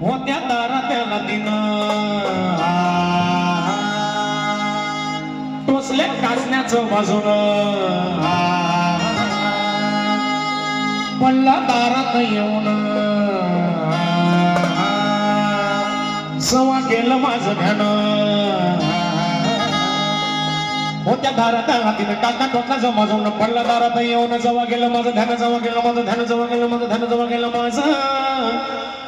मोत्या तारा त्याला तिनं टोचले कासण्याचं बाजून. पडला दारात येऊन. सवा गेलं माझं घ्यान होत्या दारात हातीनं काका टोकला जमा जाऊन पडला दारात येऊन. जवा गेलं माझं ध्यान जवा गेलं माझं ध्यान जवळ गेलं माझं ध्यान जवा गेलं माझं.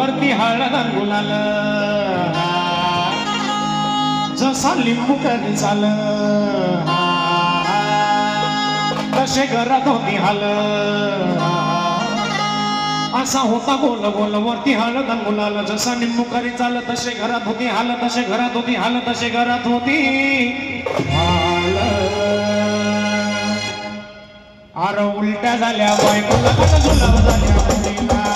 वरती हळद अंगुलाल. जसा लिंबू कधी चाल तसे घरात होती हाल. असा होता गोल गोल वरती हळद अंगुलाल. जसा लिंबू करी चाल तसे घरात होती हाल तसे घरात होती हाल तसे घरात होती हाल. अरे उलट्या झाल्या बायकोला झाल्या.